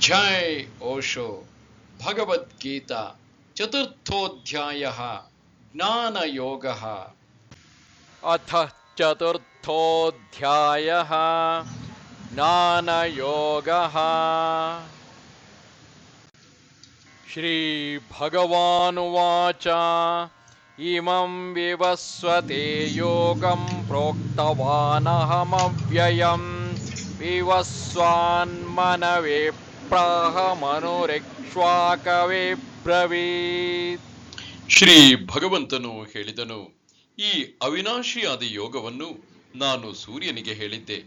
जय ओशो भगवद्गीता चतुर्थोऽध्यायः ज्ञानयोगः। अथ चतुर्थोऽध्यायः ज्ञानयोगः। श्रीभगवानुवाच इमं विवस्वते योगं प्रोक्तवानहमव्ययम् विवस्वान्मनवे ಪ್ರಾಹ ಮನೋರೆಕ್ಷ್ವಾಕವೇ ಬ್ರವೀತ್. ಶ್ರೀ ಭಗವಂತನು ಹೇಳಿದನು ಈ ಅವಿನಾಶಿಯಾದ ಯೋಗವನ್ನು ನಾನು ಸೂರ್ಯನಿಗೆ ಹೇಳಿದ್ದೆ.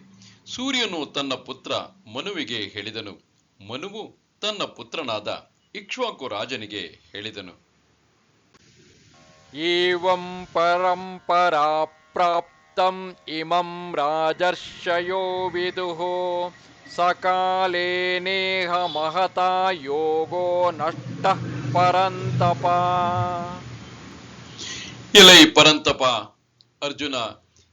ಸೂರ್ಯನು ತನ್ನ ಪುತ್ರ ಮನುವಿಗೆ ಹೇಳಿದನು. ಮನುವು ತನ್ನ ಪುತ್ರನಾದ ಇಕ್ಷ್ವಾಕು ರಾಜನಿಗೆ ಹೇಳಿದನು. ಏವಂ ಪರಂಪರಾ ಪ್ರಾಪ್ತಂ ಇಮಂ ರಾಜರ್ಷಯೋ ವಿದುಹೋ ಸಕಾಲೇ ನೇಹ ಮಹತಾ ಯೋಗೋ ನಷ್ಟ ಪರಂತಪ. ಇಲೈ ಪರಂತಪ. ಅರ್ಜುನ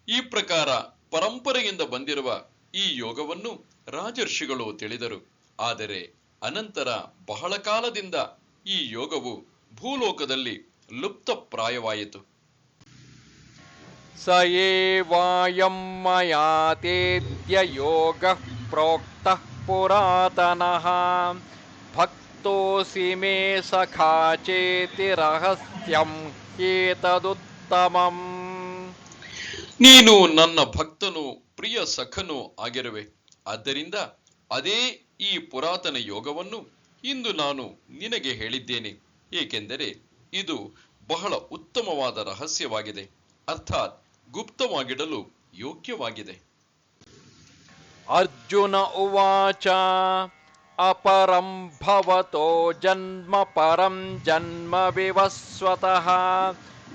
ಈ ಪ್ರಕಾರ ಪರಂಪರೆಯಿಂದ ಬಂದಿರುವ ಈ ಯೋಗವನ್ನು ರಾಜರ್ಷಿಗಳು ತಿಳಿದರು. ಆದರೆ ಅನಂತರ ಬಹಳ ಕಾಲದಿಂದ ಈ ಯೋಗವು ಭೂಲೋಕದಲ್ಲಿ ಲುಪ್ತ ಪ್ರಾಯವಾಯಿತು ಸ ಏವಾಯಂ ಮಯಾ ಯೋಗ प्रोक्तः पुरातनः भक्तोऽसि मे सखा चेति रहस्यं ह्येतदुत्तमम् ನೀನು ನನ್ನ ಭಕ್ತನು ಪ್ರಿಯ ಸಖನು ಆಗಿರುವೆ ಆದ್ದರಿಂದ ಅದೇ ಈ ಪುರಾತನ ಯೋಗವನ್ನು ಇಂದು ನಾನು ನಿನಗೆ ಹೇಳಿದ್ದೇನೆ ಏಕೆಂದರೆ ಇದು ಬಹಳ ಉತ್ತಮವಾದ ರಹಸ್ಯವಾಗಿದೆ ಅರ್ಥಾತ್ ಗುಪ್ತವಾಗಿಡಲು ಯೋಗ್ಯವಾಗಿದೆ ಅರ್ಜುನ ಉವಾಚ, ಅಪರಂ ಭವತೋ ಜನ್ಮ ಪರಂ ಜನ್ಮ ವಿವಸ್ವತಃ,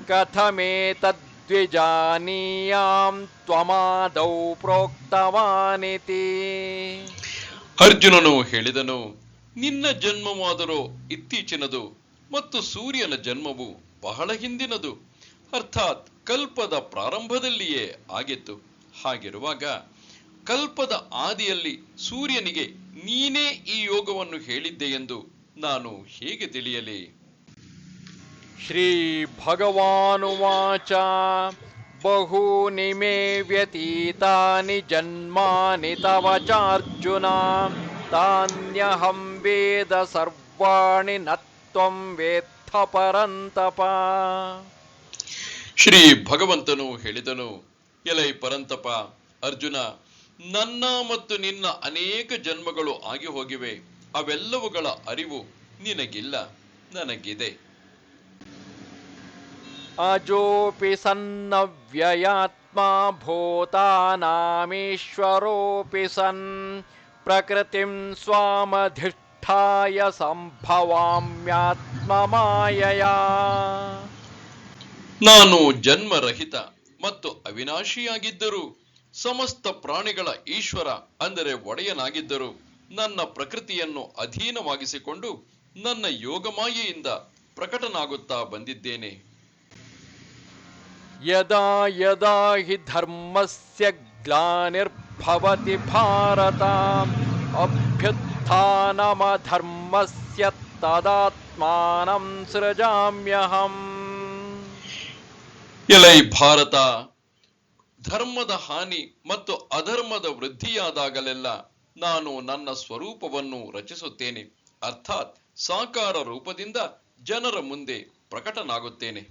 ಕಥಮೇತದ್ವಿಜಾನೀಯಾಂ ತ್ವಮಾದೌ ಪ್ರೋಕ್ತವಾನಿತಿ. ಅರ್ಜುನನು ಹೇಳಿದನು, ನಿನ್ನ ಜನ್ಮವಾದರೂ ಇತ್ತೀಚಿನದು ಮತ್ತು ಸೂರ್ಯನ ಜನ್ಮವು ಬಹಳ ಹಿಂದಿನದು. ಅರ್ಥಾತ್ ಕಲ್ಪದ ಪ್ರಾರಂಭದಲ್ಲಿಯೇ ಆಗಿತ್ತು. ಹಾಗಿರುವಾಗ ಕಲ್ಪದ ಆದಿಯಲ್ಲಿ ಸೂರ್ಯನಿಗೆ ನೀನೇ ಈ ಯೋಗವನ್ನು ಹೇಳಿದ್ದೆ ಎಂದು ನಾನು ಹೇಗೆ ತಿಳಿಯಲಿ? ಶ್ರೀ ಭಗವಾನುವಾಚ ಬಹೂನಿ ಮೇ ವ್ಯತೀತಾನಿ ಜನ್ಮಾನಿ ತವ ಚಾರ್ಜುನ ವೇದ ಸರ್ವಾಣಿ ನತ್ವಂ ವೇತ್ಥ ಪರಂತಪ. ಶ್ರೀ ಭಗವಂತನು ಹೇಳಿದನು ಎಲೈ ಪರಂತಪ ಅರ್ಜುನ ನನ್ನ ಮತ್ತು ನಿನ್ನ ಅನೇಕ ಜನ್ಮಗಳು ಆಗಿ ಹೋಗಿವೆ. ಅವೆಲ್ಲವುಗಳ ಅರಿವು ನಿನಗಿಲ್ಲ ನನಗಿದೆ. ಅಜೋಪಿ ಸನ್ನವ್ಯಯಾತ್ಮ ಭೂತಾನಾಮೀಶ್ವರೋಪಿ ಸನ್ ಪ್ರಕೃತಿಂ ಸ್ವಾಮಧಿಷ್ಠಾಯ ಸಂಭವಾಮ್ಯಾತ್ಮ ಮಾಯ ನಾನು ಜನ್ಮರಹಿತ ಮತ್ತು ಅವಿನಾಶಿಯಾಗಿದ್ದರೂ ಸಮಸ್ತ ಪ್ರಾಣಿಗಳ ಈಶ್ವರ ಅಂದರೆ ಒಡೆಯನಾಗಿದ್ದರು. ನನ್ನ ಪ್ರಕೃತಿಯನ್ನು ಅಧೀನವಾಗಿಸಿಕೊಂಡು ನನ್ನ ಯೋಗಮಾಯೆಯಿಂದ ಪ್ರಕಟನಾಗುತ್ತಾ ಬಂದಿದ್ದೇನೆ. ಯದಾ ಯದಾ ಹಿ ಧರ್ಮಸ್ಯ ಗ್ಲಾನಿರ್ಭವತಿ ಭಾರತ ಅಭ್ಯುತ್ಥಾನಮ ಧರ್ಮಸ್ಯ ತದಾತ್ಮಾನಂ ಸೃಜಾಮ್ಯಹಂ. ಎಲೈ ಭಾರತ ಧರ್ಮದ ಹಾನಿ ಮತ್ತು ಅಧರ್ಮದ ವೃದ್ಧಿಯಾದಾಗಲೆಲ್ಲ ನಾನು ನನ್ನ ಸ್ವರೂಪವನ್ನು ರಚಿಸುತ್ತೇನೆ. ಅರ್ಥಾತ್ ಸಾಕಾರ ರೂಪದಿಂದ ಜನರ ಮುಂದೆ ಪ್ರಕಟನಾಗುತ್ತೇನೆ.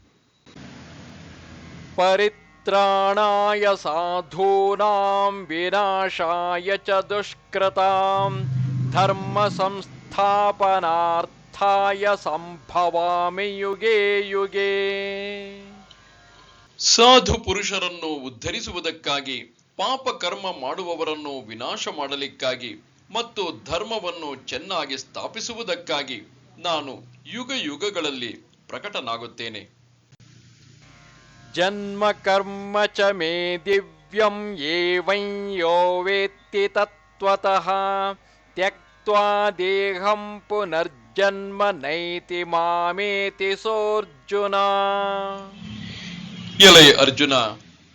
ಪರಿತ್ರಾಣಾಯ ಸಾಧೂನಾಂ ವಿನಾಶಾಯ ಚ ದುಷ್ಕೃತಾಂ ಧರ್ಮ ಸಂಸ್ಥಾಪನಾರ್ಥಾಯ ಸಂಭವಾಮಿ ಯುಗೇ ಯುಗೆ. ಸಾಧು ಪುರುಷರನ್ನು ಉದ್ಧರಿಸುವುದಕ್ಕಾಗಿ, ಪಾಪ ಕರ್ಮ ಮಾಡುವವರನ್ನು ವಿನಾಶ ಮಾಡಲಿಕ್ಕಾಗಿ ಮತ್ತು ಧರ್ಮವನ್ನು ಚೆನ್ನಾಗಿ ಸ್ಥಾಪಿಸುವುದಕ್ಕಾಗಿ ನಾನು ಯುಗ ಯುಗಗಳಲ್ಲಿ ಪ್ರಕಟನಾಗುತ್ತೇನೆ. ಜನ್ಮ ಕರ್ಮ ಚ ಮೇ ದಿವ್ಯಂ ಏವಂ ಯೋ ವೇತ್ತಿ ತತ್ವತಃ ತ್ಯಕ್ವಾ ದೇಹಂ ಪುನರ್ಜನ್ಮ ನೈತಿ ಮಾಮೇತಿ ಸೋರ್ಜುನ ಎಲೈ ಅರ್ಜುನ,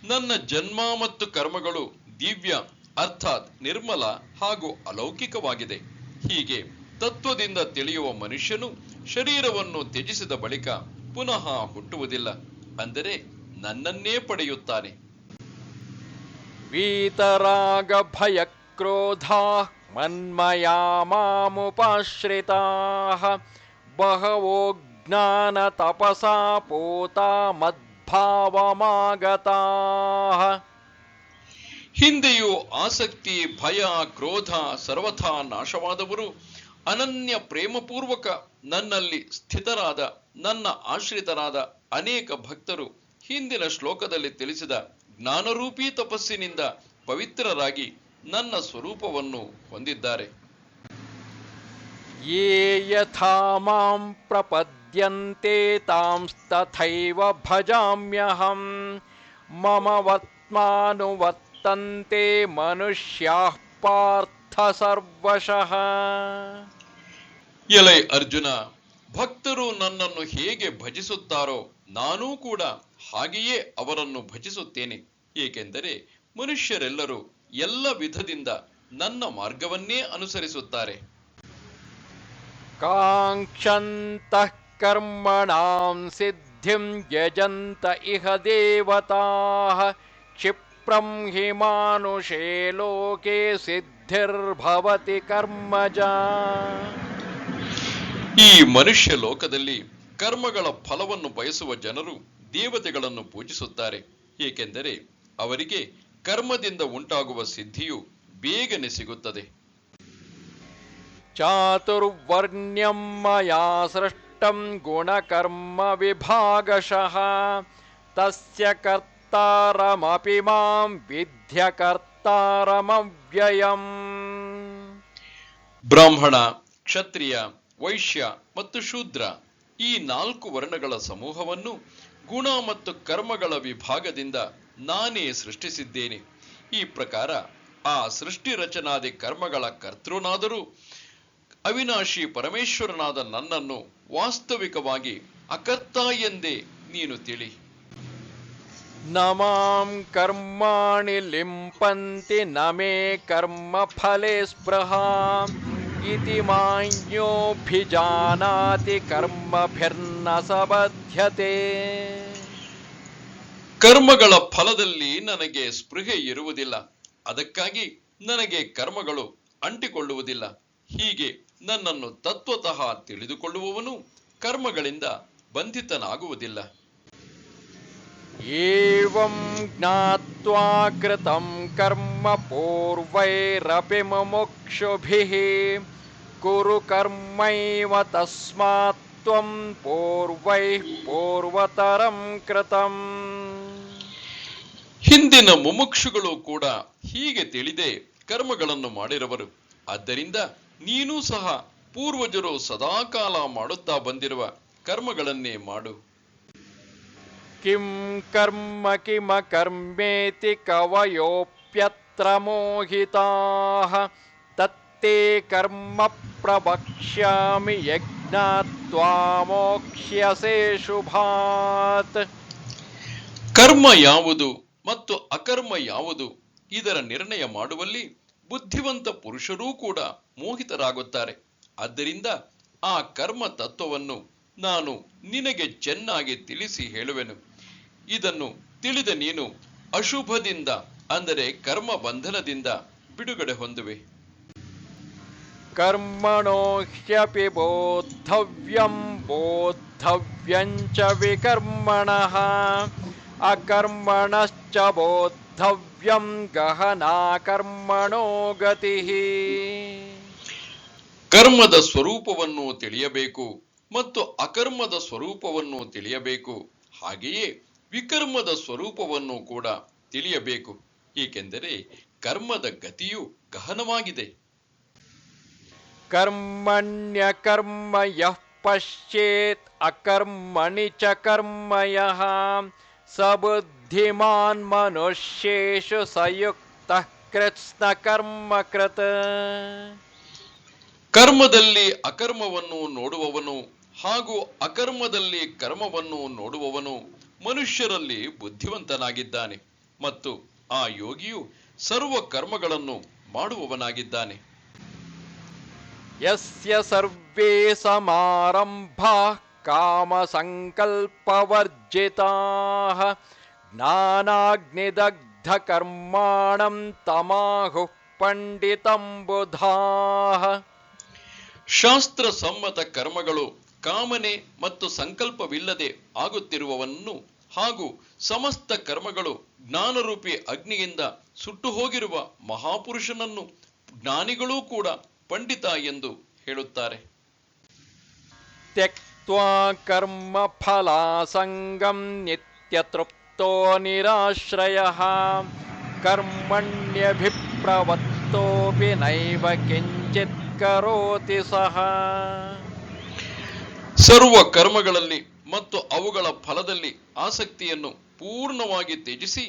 ನನ್ನ ಜನ್ಮ ಮತ್ತು ಕರ್ಮಗಳು ದಿವ್ಯ, ಅರ್ಥಾತ್ ನಿರ್ಮಲ ಹಾಗೂ ಅಲೌಕಿಕವಾಗಿದೆ. ಹೀಗೆ ತತ್ವದಿಂದ ತಿಳಿಯುವ ಮನುಷ್ಯನು ಶರೀರವನ್ನು ತ್ಯಜಿಸಿದ ಬಳಿಕ ಪುನಃ ಹುಟ್ಟುವುದಿಲ್ಲ, ಅಂದರೆ ನನ್ನನ್ನೇ ಪಡೆಯುತ್ತಾನೆ. ವೀತರಾಗ ಭಯ ಕ್ರೋಧ ಮನ್ಮಯ ಮಾಮುಪಾಶ್ರಿತ, ಬಹವೋ ಜ್ಞಾನ ತಪಸಾ ಪೋತಾ ಮದ್ ಭಾವಮಾಗತಾ. ಹಿಂದೆಯೂ ಆಸಕ್ತಿ ಭಯ ಕ್ರೋಧ ಸರ್ವಥಾ ನಾಶವಾದವರು ಅನನ್ಯ ಪ್ರೇಮಪೂರ್ವಕ ನನ್ನಲ್ಲಿ ಸ್ಥಿತರಾದ ನನ್ನ ಆಶ್ರಿತರಾದ ಅನೇಕ ಭಕ್ತರು ಹಿಂದಿನ ಶ್ಲೋಕದಲ್ಲಿ ತಿಳಿಸಿದ ಜ್ಞಾನರೂಪಿ ತಪಸ್ಸಿನಿಂದ ಪವಿತ್ರರಾಗಿ ನನ್ನ ಸ್ವರೂಪವನ್ನು ಹೊಂದಿದ್ದಾರೆ. ಯಥಾ ಮಾಂ ಪ್ರಪದ್ प्रपद्यन्ते तांस्तथैव भजाम्यहम् मम वत्मानुवर्तन्ते मनुष्याः पार्थ सर्वशः ಎಲೈ ಅರ್ಜುನ ಭಕ್ತರು ನನ್ನನ್ನು ಹೇಗೆ ಭಜಿಸುತ್ತಾರೋ ನಾನೂ ಕೂಡ ಹಾಗೆಯೇ ಅವರನ್ನು ಭಜಿಸುತ್ತೇನೆ ಏಕೆಂದರೆ ಮನುಷ್ಯರೆಲ್ಲರೂ ಎಲ್ಲ ವಿಧದಿಂದ ನನ್ನ ಮಾರ್ಗವನ್ನೇ ಅನುಸರಿಸುತ್ತಾರೆ काङ्क्षन्तः कर्मणां सिद्धिं यजन्त इह देवताः क्षिप्रं हि मानुषे लोके सिद्धिर्भवति कर्मजा ಈ ಮನುಷ್ಯ ಲೋಕದಲ್ಲಿ ಕರ್ಮಗಳ ಫಲವನ್ನು ಬಯಸುವ ಜನರು ದೇವತೆಗಳನ್ನು ಪೂಜಿಸುತ್ತಾರೆ ಏಕೆಂದರೆ ಅವರಿಗೆ ಕರ್ಮದಿಂದ ಉಂಟಾಗುವ ಸಿದ್ಧಿಯು ಬೇಗನೆ ಸಿಗುತ್ತದೆ चातुर्वर्ण्यं मया सृष्टं गुणकर्मविभागशः तस्य कर्तारमपि मां विद्य कर्तारमव्ययम् ಬ್ರಾಹ್ಮಣ ಕ್ಷತ್ರಿಯ ವೈಶ್ಯ ಮತ್ತು ಶೂದ್ರ ಈ ನಾಲ್ಕು ವರ್ಣಗಳ ಸಮೂಹವನ್ನು ಗುಣ ಮತ್ತು ಕರ್ಮಗಳ ವಿಭಾಗದಿಂದ ನಾನೇ ಸೃಷ್ಟಿಸಿದ್ದೇನೆ ಈ ಪ್ರಕಾರ ಆ ಸೃಷ್ಟಿ ರಚನಾದಿ ಕರ್ಮಗಳ ಕರ್ತೃನಾದರೂ ಅವಿನಾಶಿ ಪರಮೇಶ್ವರನಾದ ನನ್ನನ್ನು ವಾಸ್ತವಿಕವಾಗಿ ಅಕರ್ತ ಎಂದೇ ನೀನು ತಿಳಿ. ನಮಾಂ ಕರ್ಮಾಣಿ ಲಿಂಪಂತಿ ನಮೇ ಕರ್ಮ ಫಲೆ ಸ್ಪೃಹಾ ಇತಿ ಮಾನ್ಯೋಭಿಜಾನಾತಿ ಕರ್ಮಭಿರ್ನ ಸಬಧ್ಯತೆ. ಕರ್ಮಗಳ ಫಲದಲ್ಲಿ ನನಗೆ ಸ್ಪೃಹೆ ಇರುವುದಿಲ್ಲ. ಅದಕ್ಕಾಗಿ ನನಗೆ ಕರ್ಮಗಳು ಅಂಟಿಕೊಳ್ಳುವುದಿಲ್ಲ. ಹೀಗೆ ನನ್ನನ್ನು ತತ್ವತಃ ತಿಳಿದುಕೊಳ್ಳುವವನು ಕರ್ಮಗಳಿಂದ ಬಂಧಿತನಾಗುವುದಿಲ್ಲ. ಏವಂ ಜ್ಞಾತ್ವಾ ಕೃತಂ ಕರ್ಮ ಪೂರ್ವೈರಪಿ ಮುಮುಕ್ಷುಭಿಃ. ಕುರು ಕರ್ಮೈವ ತಸ್ಮಾತ್ವಂ ಪೂರ್ವೈ ಪೂರ್ವತರಂ ಕೃತಂ. ಹಿಂದಿನ ಮುಮುಕ್ಷುಗಳು ಕೂಡ ಹೀಗೆ ತಿಳಿದೇ ಕರ್ಮಗಳನ್ನು ಮಾಡಿರವರು ಆದ್ದರಿಂದ ನೀನೂ ಸಹ ಪೂರ್ವಜರು ಸದಾಕಾಲ ಮಾಡುತ್ತಾ ಬಂದಿರುವ ಕರ್ಮಗಳನ್ನೇ ಮಾಡು. ಕಿಂ ಕರ್ಮ ಕಿಮ ಕರ್ಮೇತಿ ಕವಯೋಪ್ಯತ್ರ ಮೋಹಿತಾ. ತತ್ತೇ ಕರ್ಮ ಪ್ರವಕ್ಷ್ಯಾಮಿ ಯಜ್ಞಾತ್ವಾ ಶುಭಾತ್. ಕರ್ಮ ಯಾವುದು ಮತ್ತು ಅಕರ್ಮ ಯಾವುದು ಇದರ ನಿರ್ಣಯ ಮಾಡುವಲ್ಲಿ ಬುದ್ಧಿವಂತ ಪುರುಷರೂ ಕೂಡ ಮೋಹಿತರಾಗುತ್ತಾರೆ. ಆದ್ದರಿಂದ ಆ ಕರ್ಮ ತತ್ವವನ್ನು ನಾನು ನಿನಗೆ ಚೆನ್ನಾಗಿ ತಿಳಿಸಿ ಹೇಳುವೆನು. ಇದನ್ನು ತಿಳಿದ ನೀನು ಅಶುಭದಿಂದ, ಅಂದರೆ ಕರ್ಮ ಬಂಧನದಿಂದ ಬಿಡುಗಡೆ ಹೊಂದುವೆ. ಕರ್ಮಣೋ ಹ್ಯಪಿ ಬೋದ್ಧವ್ಯಂ, ಬೋದ್ಧವ್ಯಂಚ ವಿಕರ್ಮಣ, ಅಕರ್ಮಣಶ್ಚ ಬೋದ್ಧ बोद्धव्यं गहना कर्मणो गतिः ಕರ್ಮದ ಸ್ವರೂಪವನ್ನು ತಿಳಿಯಬೇಕು ಮತ್ತು ಅಕರ್ಮದ ಸ್ವರೂಪವನ್ನು ತಿಳಿಯಬೇಕು ಹಾಗೆಯೇ ವಿಕರ್ಮದ ಸ್ವರೂಪವನ್ನು ಕೂಡ ತಿಳಿಯಬೇಕು ಏಕೆಂದರೆ ಕರ್ಮದ ಗತಿಯು ಗಹನವಾಗಿದೆ कर्मण्यकर्म यः पश्येत् अकर्मणि च कर्म यः स बुद्धिमान् मनुष्येषु स युक्तः कृत्स्नकर्मकृत् ಕರ್ಮದಲ್ಲಿ ಅಕರ್ಮವನ್ನು ನೋಡುವವನು ಹಾಗೂ ಅಕರ್ಮದಲ್ಲಿ ಕರ್ಮವನ್ನು ನೋಡುವವನು ಮನುಷ್ಯರಲ್ಲಿ ಬುದ್ಧಿವಂತನಾಗಿದ್ದಾನೆ ಮತ್ತು ಆ ಯೋಗಿಯು ಸರ್ವ ಕರ್ಮಗಳನ್ನು ಮಾಡುವವನಾಗಿದ್ದಾನೆ ಯಸ್ಯ ಸರ್ವೇ ಸಮಾರಂಭಾಃ ಕಾಮಸಂಕಲ್ಪವರ್ಜಿತಾಃ ಜ್ಞಾನಾಗ್ನಿದಗ್ಧಕರ್ಮಾಣಂ ತಮಾಹುಃ ಪಂಡಿತಂ ಬುಧಾಃ ಶಾಸ್ತ್ರ ಸಮ್ಮತ ಕರ್ಮಗಳು ಕಾಮನೆ ಮತ್ತು ಸಂಕಲ್ಪವಿಲ್ಲದೆ ಆಗುತ್ತಿರುವವನ್ನು ಹಾಗೂ ಸಮಸ್ತ ಕರ್ಮಗಳು ಜ್ಞಾನರೂಪಿ ಅಗ್ನಿಯಿಂದ ಸುಟ್ಟು ಹೋಗಿರುವ ಮಹಾಪುರುಷನನ್ನು ಜ್ಞಾನಿಗಳೂ ಕೂಡ ಪಂಡಿತ ಎಂದು ಹೇಳುತ್ತಾರೆ. त्यक्त्वा कर्मफलासङ्गं नित्यतृप्तो निराश्रयः कर्मण्यभिप्रवत्तोऽपि नैव किञ्चित् करोति सः ಸರ್ವ ಕರ್ಮಗಳಲ್ಲಿ ಮತ್ತು ಅವುಗಳ ಫಲದಲ್ಲಿ ಆಸಕ್ತಿಯನ್ನು ಪೂರ್ಣವಾಗಿ ತ್ಯಜಿಸಿ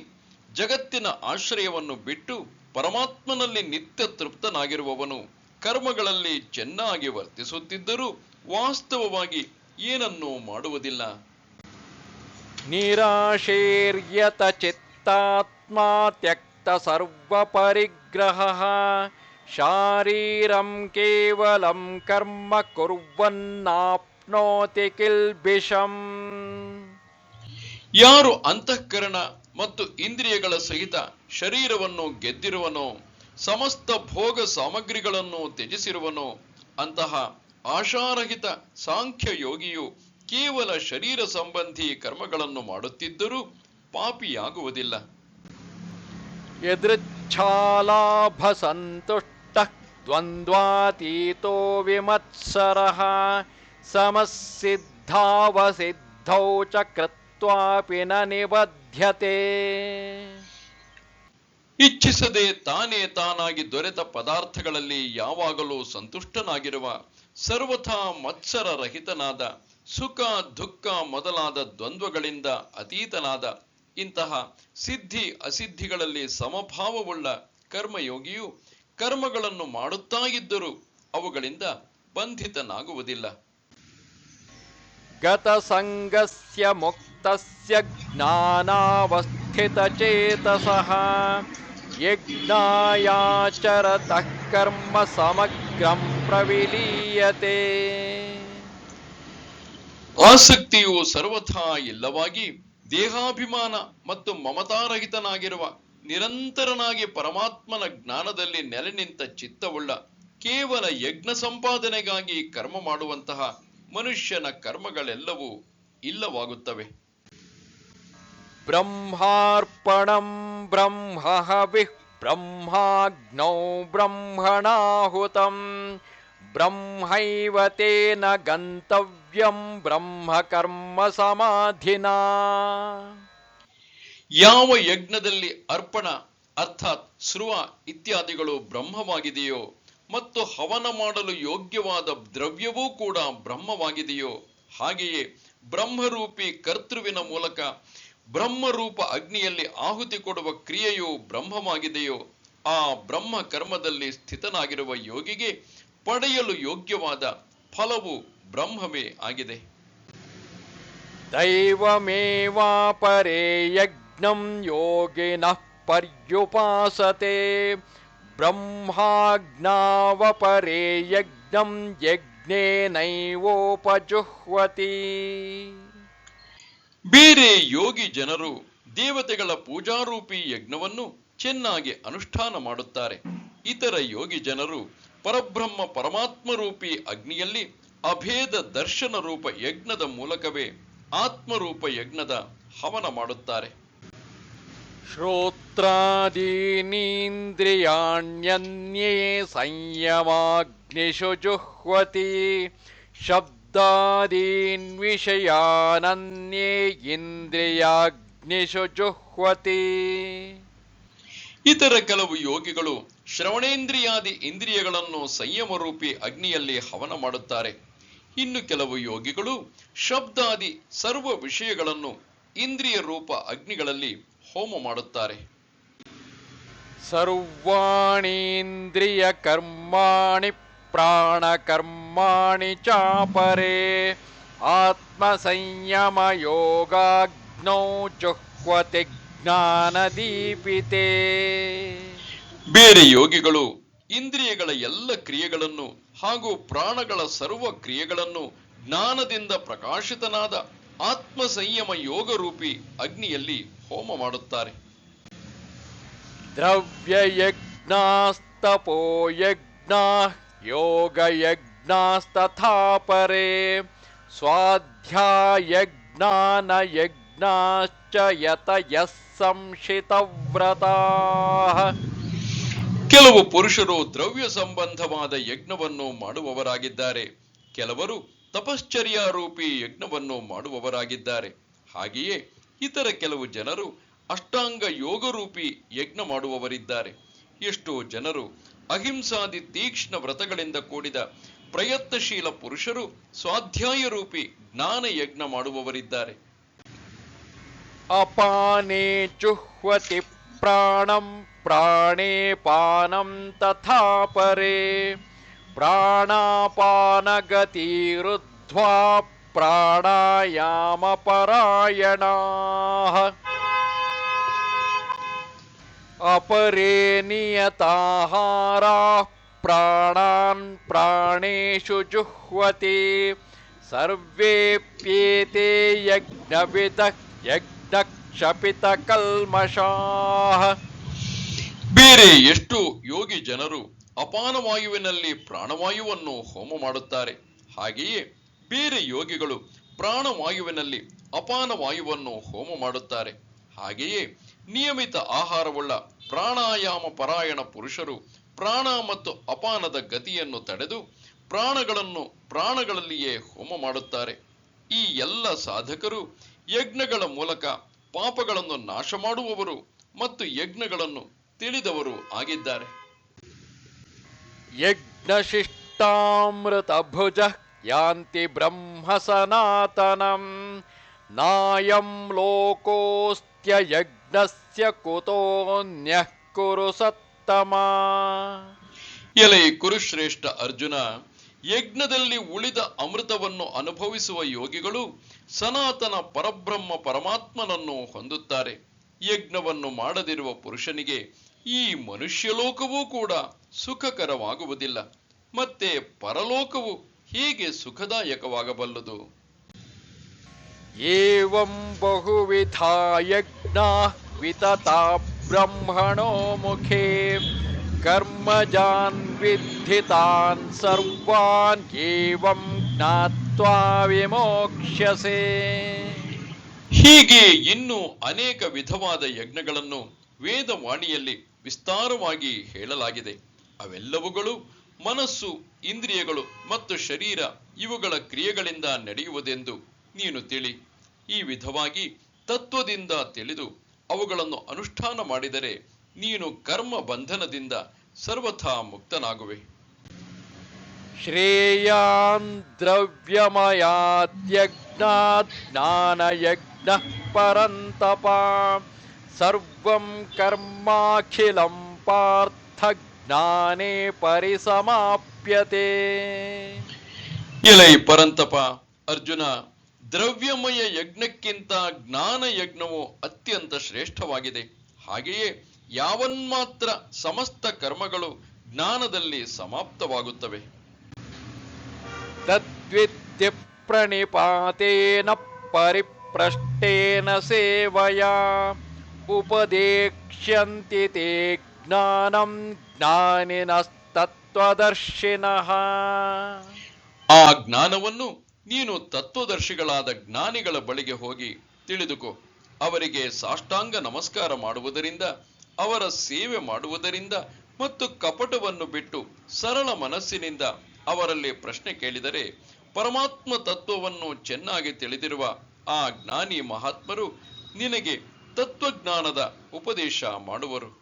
ಜಗತ್ತಿನ ಆಶ್ರಯವನ್ನು ಬಿಟ್ಟು ಪರಮಾತ್ಮನಲ್ಲಿ ನಿತ್ಯ ತೃಪ್ತನಾಗಿರುವವನು ಕರ್ಮಗಳಲ್ಲಿ ಚೆನ್ನಾಗಿ ವರ್ತಿಸುತ್ತಿದ್ದರೂ ವಾಸ್ತವವಾಗಿ ಏನನ್ನೂ ಮಾಡುವುದಿಲ್ಲ. ನಿರಾಶೇರ್ಯತ ಚಿತ್ತಾತ್ಮ ತ್ಯಕ್ತ ಸರ್ವ ಪರಿಗ್ರಹ ಶಾರೀರಂ ಕೇವಲಂ ಕರ್ಮ ಕುರ್ವನ್ನಾಪ್ನೋತಿ ಕಿಲ್ಬಿಷಂ. ಯಾರು ಅಂತಃಕರಣ ಮತ್ತು ಇಂದ್ರಿಯಗಳ ಸಹಿತ ಶರೀರವನ್ನು ಗೆದ್ದಿರುವನೋ ಸಮಸ್ತ ಭೋಗ ಸಾಮಗ್ರಿಗಳನ್ನು ತ್ಯಜಿಸಿರುವನೋ ಅಂತಹ ಆಶಾರಹಿತ ಸಾಂಖ್ಯ ಯೋಗಿಯು ಕೇವಲ ಶರೀರ ಸಂಬಂಧಿ ಕರ್ಮಗಳನ್ನು ಮಾಡುತ್ತಿದ್ದರೂ ಪಾಪಿಯಾಗುವುದಿಲ್ಲ. ಯದೃಚ್ಛಾಲಾಭ ಸಂತುಷ್ಟ ದ್ವಂದ್ವಾತೀತೋ ವಿಮತ್ಸರ ಸಮಸಿದ್ಧಾವಸಿದ್ಧೌ ಚ ಕೃತ್ವಾಪಿ ನ ಇಚ್ಛಿಸದೆ ತಾನೇ ತಾನಾಗಿ ದೊರೆತ ಪದಾರ್ಥಗಳಲ್ಲಿ ಯಾವಾಗಲೂ ಸಂತುಷ್ಟನಾಗಿರುವ ಸರ್ವಥಾ ಮತ್ಸರ ರಹಿತನಾದ ಸುಖ ದುಃಖ ಮೊದಲಾದ ದ್ವಂದ್ವಗಳಿಂದ ಅತೀತನಾದ, ಇಂತಹ ಸಿದ್ಧಿ ಅಸಿದ್ಧಿಗಳಲ್ಲಿ ಸಮಭಾವವುಳ್ಳ ಕರ್ಮಯೋಗಿಯು ಕರ್ಮಗಳನ್ನು ಮಾಡುತ್ತಾ ಇದ್ದರೂ ಅವುಗಳಿಂದ ಬಂಧಿತನಾಗುವುದಿಲ್ಲ. ಗತಸಂಗಸ್ಯ ಮುಕ್ತಸ್ಯ ಜ್ಞಾನಾವಸ್ಥಿತಚೇತಸಃ यज्ञायाचरतः कर्म समग्रं प्रविलीयते ಆಸಕ್ತಿಯು ಸರ್ವಥಾ ಇಲ್ಲವಾಗಿ ದೇಹಾಭಿಮಾನ ಮತ್ತು ಮಮತಾರಹಿತನಾಗಿರುವ ನಿರಂತರನಾಗಿ ಪರಮಾತ್ಮನ ಜ್ಞಾನದಲ್ಲಿ ನೆಲೆ ನಿಂತ ಚಿತ್ತವುಳ್ಳ ಕೇವಲ ಯಜ್ಞ ಸಂಪಾದನೆಗಾಗಿ ಕರ್ಮ ಮಾಡುವಂತಹ ಮನುಷ್ಯನ ಕರ್ಮಗಳೆಲ್ಲವೂ ಇಲ್ಲವಾಗುತ್ತವೆ ब्रह्मार्पणं ब्रह्महविः ब्रह्माग्नौ ब्रह्मणाहुतं ब्रह्मैव तेन गन्तव्यं ब्रह्मकर्मसमाधिना ಯಾವ ಯಜ್ಞದಲ್ಲಿ ಅರ್ಪಣ ಅರ್ಥಾತ್ ಸ್ರುವ ಇತ್ಯಾದಿಗಳು ಬ್ರಹ್ಮವಾಗಿದೆಯೋ ಮತ್ತು ಹವನ ಮಾಡಲು ಯೋಗ್ಯವಾದ ದ್ರವ್ಯವೂ ಕೂಡ ಬ್ರಹ್ಮವಾಗಿದೆಯೋ ಹಾಗೆಯೇ ಬ್ರಹ್ಮರೂಪಿ ಕರ್ತೃವಿನ ಮೂಲಕ ಬ್ರಹ್ಮರೂಪ ಅಗ್ನಿಯಲ್ಲಿ ಆಹುತಿ ಕೊಡುವ ಕ್ರಿಯೆಯು ಬ್ರಹ್ಮವಾಗಿದೆಯೋ, ಆ ಬ್ರಹ್ಮ ಕರ್ಮದಲ್ಲಿ ಸ್ಥಿತನಾಗಿರುವ ಯೋಗಿಗೆ ಪಡೆಯಲು ಯೋಗ್ಯವಾದ ಫಲವು ಬ್ರಹ್ಮವೇ ಆಗಿದೆ. ದೈವಮೇವಾಪರೇ ಯಜ್ಞಂ ಯೋಗಿನಃ ಪರ್ಯುಪಾಸತೆ, ಬ್ರಹ್ಮಾಜ್ಞಾವಪರೇ ಯಜ್ಞಂ ಯಜ್ಞೇನೈವೋಪಜುಹ್ವತಿ ಬೇರೆ ಯೋಗಿ ಜನರು ದೇವತೆಗಳ ಪೂಜಾರೂಪಿ ಯಜ್ಞವನ್ನು ಚೆನ್ನಾಗಿ ಅನುಷ್ಠಾನ ಮಾಡುತ್ತಾರೆ. ಇತರ ಯೋಗಿ ಜನರು ಪರಬ್ರಹ್ಮ ಪರಮಾತ್ಮ ರೂಪಿ ಅಗ್ನಿಯಲ್ಲಿ ಅಭೇದ ದರ್ಶನ ರೂಪ ಯಜ್ಞದ ಮೂಲಕವೇ ಆತ್ಮರೂಪ ಯಜ್ಞದ ಹವನ ಮಾಡುತ್ತಾರೆ. ಶ್ರೋತ್ರಾದೀನೀಂದ್ರಿಯಾಣ್ಯನ್ಯೇ ಸಂಯಮಾಗ್ನಿಶು ಜುಹ್ವತಿ ಶಬ್ದ शब्दादीन् विषयानन्ये इन्द्रियाग्निषु जुह्वति ಇತರ ಕೆಲವು ಯೋಗಿಗಳು ಶ್ರವಣೇಂದ್ರಿಯಾದಿ ಇಂದ್ರಿಯಗಳನ್ನು ಸಂಯಮ ರೂಪಿ ಅಗ್ನಿಯಲ್ಲಿ ಹವನ ಮಾಡುತ್ತಾರೆ ಇನ್ನು ಕೆಲವು ಯೋಗಿಗಳು ಶಬ್ದಾದಿ ಸರ್ವ ವಿಷಯಗಳನ್ನು ಇಂದ್ರಿಯ ರೂಪ ಅಗ್ನಿಗಳಲ್ಲಿ ಹೋಮ ಮಾಡುತ್ತಾರೆ सर्वाणीन्द्रियकर्माणि प्राणकर्माणि चापरे आत्मसंयमयोगाग्नौ जुह्वति ज्ञानदीपिते ಬೇರೆ ಯೋಗಿಗಳು ಇಂದ್ರಿಯಗಳ ಎಲ್ಲ ಕ್ರಿಯೆಗಳನ್ನು ಹಾಗೂ ಪ್ರಾಣಗಳ ಸರ್ವ ಕ್ರಿಯೆಗಳನ್ನು ಜ್ಞಾನದಿಂದ ಪ್ರಕಾಶಿತನಾದ ಆತ್ಮ ಸಂಯಮ ಯೋಗ ರೂಪಿ ಅಗ್ನಿಯಲ್ಲಿ ಹೋಮ ಮಾಡುತ್ತಾರೆ द्रव्ययज्ञास्तपो यज्ञाः योगयज्ञास्तथा परे स्वाध्यायज्ञानयज्ञाश्च यतयः संशितव्रताः ಕೆಲವು ಪುರುಷರು ದ್ರವ್ಯ ಸಂಬಂಧವಾದ ಯಜ್ಞವನ್ನು ಮಾಡುವವರಾಗಿದ್ದಾರೆ ಕೆಲವರು ತಪಶ್ಚರ್ಯಾರೂಪಿ ಯಜ್ಞವನ್ನು ಮಾಡುವವರಾಗಿದ್ದಾರೆ ಹಾಗೆಯೇ ಇತರ ಕೆಲವು ಜನರು ಅಷ್ಟಾಂಗ ಯೋಗರೂಪಿ ಯಜ್ಞ ಮಾಡುವವರಿದ್ದಾರೆ ಎಷ್ಟೋ ಜನರು ಅಹಿಂಸಾದಿ ತೀಕ್ಷ್ಣ ವ್ರತಗಳಿಂದ ಕೂಡಿದ ಪ್ರಯತ್ನಶೀಲ ಪುರುಷರು ಸ್ವಾಧ್ಯಾಯ ರೂಪಿ ಜ್ಞಾನ ಯಜ್ಞ ಮಾಡುವವರಿದ್ದಾರೆ. ಅಪಾನೇ ಚುಹ್ವತಿ ಪ್ರಾಣಂ, ಪ್ರಾಣೇ ಪಾನಂ ತಥಾ ಪರೇ ಪ್ರಾಣಾಪಾನಗತಿ ಪ್ರಾಣಾಯಾಮ ಪರಾಯಣಾ अपरे नियताहाराः प्राणान् प्राणेषु जुह्वति सर्वेऽप्येते यज्ञविदः यज्ञक्षपितकल्मषाः ಬೇರೆ ಎಷ್ಟು ಯೋಗಿ ಜನರು ಅಪಾನ ವಾಯುವಿನಲ್ಲಿ ಪ್ರಾಣವಾಯುವನ್ನು ಹೋಮ ಮಾಡುತ್ತಾರೆ ಹಾಗೆಯೇ ಬೇರೆ ಯೋಗಿಗಳು ಪ್ರಾಣವಾಯುವಿನಲ್ಲಿ ಅಪಾನ ವಾಯುವನ್ನು ಹೋಮ ಮಾಡುತ್ತಾರೆ ಹಾಗೆಯೇ ನಿಯಮಿತ ಆಹಾರವುಳ್ಳ ಪ್ರಾಣಾಯಾಮ ಪರಾಯಣ ಪುರುಷರು ಪ್ರಾಣ ಮತ್ತು ಅಪಾನದ ಗತಿಯನ್ನು ತಡೆದು ಪ್ರಾಣಗಳನ್ನು ಪ್ರಾಣಗಳಲ್ಲಿಯೇ ಹೋಮ ಮಾಡುತ್ತಾರೆ. ಈ ಎಲ್ಲ ಸಾಧಕರು ಯಜ್ಞಗಳ ಮೂಲಕ ಪಾಪಗಳನ್ನು ನಾಶ ಮಾಡುವವರು ಮತ್ತು ಯಜ್ಞಗಳನ್ನು ತಿಳಿದವರು ಆಗಿದ್ದಾರೆ. ಯಜ್ಞಶಿಷ್ಟಾಮೃತ ಭುಜ ಯಾಂತಿ ಬ್ರಹ್ಮ ಸನಾತನಂ ನಾಯಂ ಲೋಕೋಸ್ತ್ಯ ಯಜ್ಞ ಯಜ್ಞಸ್ಯ ಕುತೋನ್ಯಃ ಕುರು ಸತ್ತಮ. ಎಲೆ ಕುರುಶ್ರೇಷ್ಠ ಅರ್ಜುನ, ಯಜ್ಞದಲ್ಲಿ ಉಳಿದ ಅಮೃತವನ್ನು ಅನುಭವಿಸುವ ಯೋಗಿಗಳು ಸನಾತನ ಪರಬ್ರಹ್ಮ ಪರಮಾತ್ಮನನ್ನು ಹೊಂದುತ್ತಾರೆ. ಯಜ್ಞವನ್ನು ಮಾಡದಿರುವ ಪುರುಷನಿಗೆ ಈ ಮನುಷ್ಯಲೋಕವೂ ಕೂಡ ಸುಖಕರವಾಗುವುದಿಲ್ಲ. ಮತ್ತೆ ಪರಲೋಕವು ಹೇಗೆ ಸುಖದಾಯಕವಾಗಬಲ್ಲದು? ಏವಂ ಬಹುವಿಧ ಯಜ್ಞ ವಿತತಾ ಬ್ರಹ್ಮಣೋ ಮುಖೇ ಕರ್ಮಜಾನ್ ವಿದ್ಧಿತಾನ್ ಸರ್ವಾನ್ ಏವಂ ಜ್ಞಾತ್ವಾ ವಿಮೋಕ್ಷ್ಯಸೆ ಹೀಗೆ ಇನ್ನೂ ಅನೇಕ ವಿಧವಾದ ಯಜ್ಞಗಳನ್ನು ವೇದವಾಣಿಯಲ್ಲಿ ವಿಸ್ತಾರವಾಗಿ ಹೇಳಲಾಗಿದೆ. ಅವೆಲ್ಲವುಗಳು ಮನಸ್ಸು, ಇಂದ್ರಿಯಗಳು ಮತ್ತು ಶರೀರ ಇವುಗಳ ಕ್ರಿಯೆಗಳಿಂದ ನಡೆಯುವುದೆಂದು ನೀನು ತಿಳಿ. ಈ ವಿಧವಾಗಿ ತತ್ವದಿಂದ ತಿಳಿದು ಅವುಗಳನ್ನು ಅನುಷ್ಠಾನ ಮಾಡಿದರೆ ನೀನು ಕರ್ಮ ಬಂಧನದಿಂದ ಸರ್ವಥಾ ಮುಕ್ತನಾಗುವೆ. ಶ್ರೇಯಾನ್ ಯಜ್ಞ ಪರಂತಪ ಸರ್ವಂ ಕರ್ಮಾಖಿಲಂ ಪಾರ್ಥ ಜ್ಞಾನೇ ಪರಿಸಮಾಪ್ಯತೆ. ಇಲೈ ಪರಂತಪ ಅರ್ಜುನ ದ್ರವ್ಯಮಯ ಯಜ್ಞಕ್ಕಿಂತ ಜ್ಞಾನ ಯಜ್ಞವು ಅತ್ಯಂತ ಶ್ರೇಷ್ಠವಾಗಿದೆ. ಹಾಗೆಯೇ ಯಾವನ್ಮಾತ್ರ ಸಮಸ್ತ ಕರ್ಮಗಳು ಜ್ಞಾನದಲ್ಲಿ ಸಮಾಪ್ತವಾಗುತ್ತವೆ. ತದ್ವಿತ್ಯ ಪ್ರಣಿಪಾತೇನ ಪರಿಪ್ರಷ್ಟೇನ ಸೇವಯ ಉಪದೇಕ್ಷ್ಯಂತಿ ತೇ ಜ್ಞಾನಂ ಜ್ಞಾನಿನಸ್ತತ್ವದರ್ಶಿನಃ. ಆ ಜ್ಞಾನವನ್ನು ನೀನು ತತ್ವದರ್ಶಿಗಳಾದ ಜ್ಞಾನಿಗಳ ಬಳಿಗೆ ಹೋಗಿ ತಿಳಿದುಕೋ. ಅವರಿಗೆ ಸಾಷ್ಟಾಂಗ ನಮಸ್ಕಾರ ಮಾಡುವುದರಿಂದ, ಅವರ ಸೇವೆ ಮಾಡುವುದರಿಂದ ಮತ್ತು ಕಪಟವನ್ನು ಬಿಟ್ಟು ಸರಳ ಮನಸ್ಸಿನಿಂದ ಅವರಲ್ಲಿ ಪ್ರಶ್ನೆ ಕೇಳಿದರೆ, ಪರಮಾತ್ಮ ತತ್ವವನ್ನು ಚೆನ್ನಾಗಿ ತಿಳಿದಿರುವ ಆ ಜ್ಞಾನಿ ಮಹಾತ್ಮರು ನಿನಗೆ ತತ್ವಜ್ಞಾನದ ಉಪದೇಶ ಮಾಡುವರು.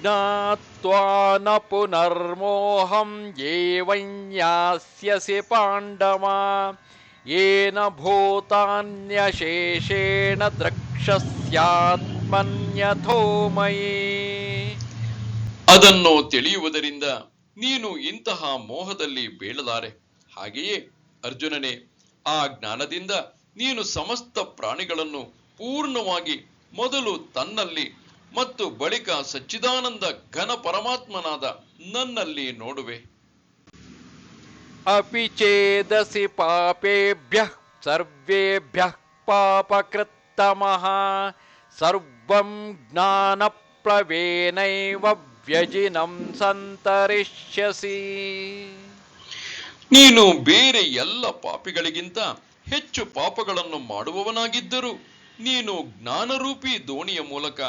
यज्ञात्वा न पुनर्मोहं एवं यास्यसि पाण्डवा येन भूतान्यशेषेण द्रक्ष्यस्यात्मन्यथो मयि ಅದನ್ನು ತಿಳಿಯುವುದರಿಂದ ನೀನು ಇಂತಹ ಮೋಹದಲ್ಲಿ ಬೀಳಲಾರೆ ಹಾಗೆಯೇ ಅರ್ಜುನನೇ ಆ ಜ್ಞಾನದಿಂದ ನೀನು ಸಮಸ್ತ ಪ್ರಾಣಿಗಳನ್ನು ಪೂರ್ಣವಾಗಿ ಮೊದಲು ತನ್ನಲ್ಲಿ ಮತ್ತು ಬಳಿಕ ಸಚ್ಚಿದಾನಂದ ಘನ ಪರಮಾತ್ಮನಾದ ನನ್ನಲ್ಲಿ ನೋಡುವೆ. ಅಪಿಚೇದಸಿ ಪಾಪೇಭ್ಯ ಸರ್ವೇಭ್ಯ ಪಾಪಕೃತ್ತಮಃ ಸರ್ವಂ ಜ್ಞಾನ ಪ್ಲವೇನೈವ ವ್ಯಜಿನಂ ಸಂತರಿಷ್ಯಸಿ. ನೀನು ಬೇರೆ ಎಲ್ಲ ಪಾಪಿಗಳಿಗಿಂತ ಹೆಚ್ಚು ಪಾಪಗಳನ್ನು ಮಾಡುವವನಾಗಿದ್ದರೂ ನೀನು ಜ್ಞಾನರೂಪಿ ದೋಣಿಯ ಮೂಲಕ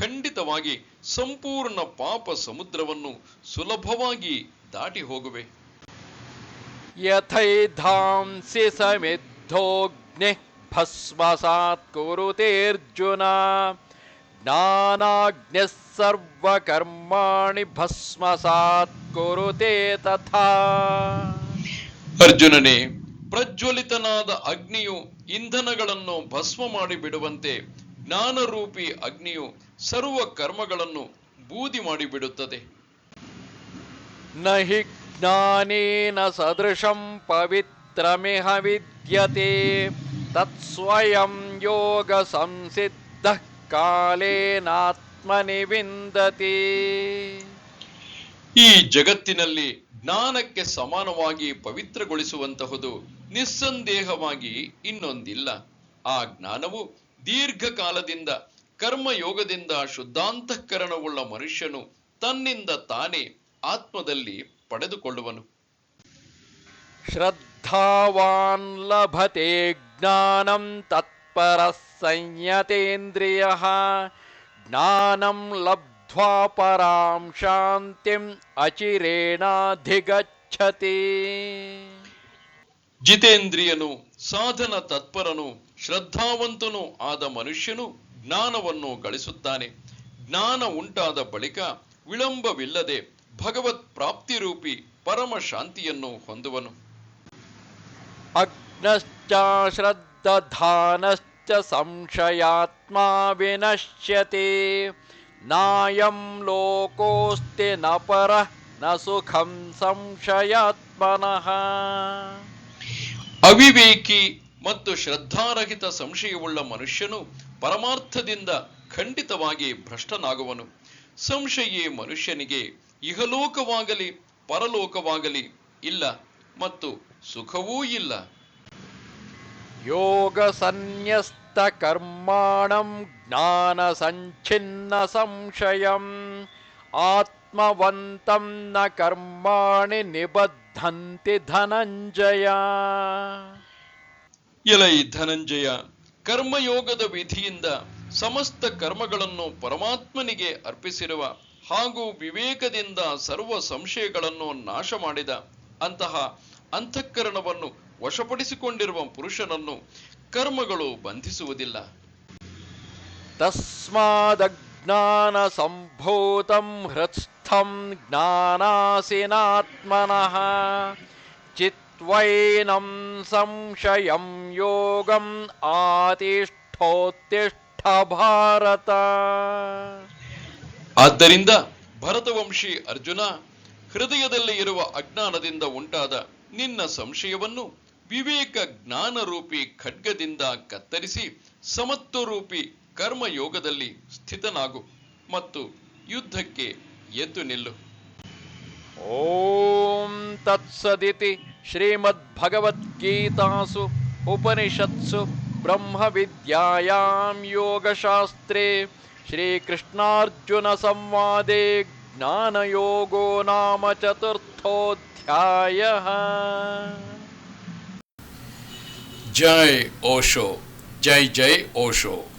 ಖಂಡಿತವಾಗಿ ಸಂಪೂರ್ಣ ಪಾಪ ಸಮುದ್ರವನ್ನು ಸುಲಭವಾಗಿ ದಾಟಿ ಹೋಗುವೆ. ಯಥೈಧಾಂಸಿ ಸಮಿದ್ಧೋಗ್ನಿ ಭಸ್ಮಸಾತ್ ಕುರುತೇರ್ಜುನ ಸರ್ವ ಕರ್ಮಾಣಿ ಭಸ್ಮಸಾತ್ ಕುರುತೇ ತಥಾ. ಅರ್ಜುನನೇ ಪ್ರಜ್ವಲಿತನಾದ ಅಗ್ನಿಯು ಇಂಧನಗಳನ್ನು ಭಸ್ಮ ಮಾಡಿ ಬಿಡುವಂತೆ ಜ್ಞಾನರೂಪಿ ಅಗ್ನಿಯು ಸರ್ವ ಕರ್ಮಗಳನ್ನು ಬೂದಿ ಮಾಡಿಬಿಡುತ್ತದೆ. ನಹಿ ಜ್ಞಾನೇನ ಸದೃಶಂ ಪವಿತ್ರಮಿಹ ವಿದ್ಯತೆ ತತ್ಸ್ವಯಂ ಯೋಗ ಸಂಸಿದ್ಧ ಕಾಲೇನಾತ್ಮನಿ ವಿಂದತಿ. ಈ ಜಗತ್ತಿನಲ್ಲಿ ಜ್ಞಾನಕ್ಕೆ ಸಮಾನವಾಗಿ ಪವಿತ್ರಗೊಳಿಸುವಂತಹುದು ನಿಸ್ಸಂದೇಹವಾಗಿ ಇನ್ನೊಂದಿಲ್ಲ. ಆ ಜ್ಞಾನವು ದೀರ್ಘಕಾಲದಿಂದ ಕರ್ಮಯೋಗದಿಂದ ಶುದ್ಧಾಂತಃಕರಣವುಳ್ಳ ಮನುಷ್ಯನು ತನ್ನಿಂದ ತಾನೇ ಆತ್ಮದಲ್ಲಿ ಪಡೆದುಕೊಳ್ಳುವನು. ಶ್ರದ್ಧಾವಾನ್ ಲಭತೆ ಜ್ಞಾನಂ ತತ್ಪರ ಸಂಯತೇಂದ್ರಿಯ ಜ್ಞಾನಂ ಲಬ್ಧ್ವಾ ಪರಾಂ ಶಾಂತಿಂ ಅಚಿರೇಣಾಧಿಗಚ್ಚತಿ ಜಿತೇಂದ್ರಿಯನು ಸಾಧನ ತತ್ಪರನು ಶ್ರದ್ಧಾವಂತನು ಆದ ಮನುಷ್ಯನು ಜ್ಞಾನವನ್ನು ಗಳಿಸುತ್ತಾನೆ. ಜ್ಞಾನ ಉಂಟಾದ ಬಳಿಕ ವಿಳಂಬವಿಲ್ಲದೆ ಭಗವತ್ ಪ್ರಾಪ್ತಿರೂಪಿ ಪರಮ ಶಾಂತಿಯನ್ನು ಹೊಂದುವನು. ಅಗ್ನಶ್ಚಾಶ್ರದ್ಧಾನಶ್ಚ ಸಂಶಯಾತ್ಮ ವಿನಶ್ಯತೆ. ನಾಯಂ ಲೋಕೋಸ್ತಿ ನ ಪರ ನ ಸುಖಂ ಸಂಶಯಾತ್ಮನಃ. ಅವಿವೇಕಿ ಮತ್ತು ಶ್ರದ್ಧಾರಹಿತ ಸಂಶಯವುಳ್ಳ ಮನುಷ್ಯನು ಪರಮಾರ್ಥದಿಂದ ಖಂಡಿತವಾಗಿ ಭ್ರಷ್ಟನಾಗುವನು. ಸಂಶಯೇ ಮನುಷ್ಯನಿಗೆ ಇಹಲೋಕವಾಗಲಿ ಪರಲೋಕವಾಗಲಿ ಇಲ್ಲ ಮತ್ತು ಸುಖವೂ ಇಲ್ಲ. ಯೋಗ ಸನ್ಯಸ್ತ ಕರ್ಮಾಣಂ ಜ್ಞಾನ ಸಂಚಿನ್ನ ಸಂಶಯ ಆತ್ಮವಂತಂ ನ ಕರ್ಮಾಣಿ ನಿಬದ್ಧಂತಿ ಧನಂಜಯ. ಎಲೈ ಧನಂಜಯ. ಕರ್ಮಯೋಗದ ವಿಧಿಯಿಂದ ಸಮಸ್ತ ಕರ್ಮಗಳನ್ನು ಪರಮಾತ್ಮನಿಗೆ ಅರ್ಪಿಸಿರುವ ಹಾಗೂ ವಿವೇಕದಿಂದ ಸರ್ವ ಸಂಶಯಗಳನ್ನು ನಾಶ ಮಾಡಿದ ಅಂತಹ ಅಂತಃಕರಣವನ್ನು ವಶಪಡಿಸಿಕೊಂಡಿರುವ ಪುರುಷನನ್ನು ಕರ್ಮಗಳು ಬಂಧಿಸುವುದಿಲ್ಲ. ತಸ್ಮಾದಜ್ಞಾನ ಸಂಭೂತಂ ಹೃತ್ಸ್ಥಂ ಜ್ಞಾನಾಸೀನಾತ್ಮನಃ ಚಿತ್ चित्वैनं संशयं योगम् आतिष्ठोत्तिष्ठ भारत ಆದ್ದರಿಂದ ಭರತವಂಶಿ ಅರ್ಜುನ ಹೃದಯದಲ್ಲಿ ಇರುವ ಅಜ್ಞಾನದಿಂದ ಉಂಟಾದ ನಿನ್ನ ಸಂಶಯವನ್ನು ವಿವೇಕ ಜ್ಞಾನರೂಪಿ ಖಡ್ಗದಿಂದ ಕತ್ತರಿಸಿ ಸಮತ್ವರೂಪಿ ಕರ್ಮಯೋಗದಲ್ಲಿ ಸ್ಥಿತನಾಗು ಮತ್ತು ಯುದ್ಧಕ್ಕೆ ಎದ್ದು ನಿಲ್ಲು ओम तत्सदिति श्रीमद्भगवद्गीतासु उपनिषत्सु ब्रह्मविद्यायां योगशास्त्रे श्रीकृष्णार्जुनसंवादे ज्ञानयोगो नाम चतुर्थोऽध्यायः। जय ओशो, जय जय ओशो।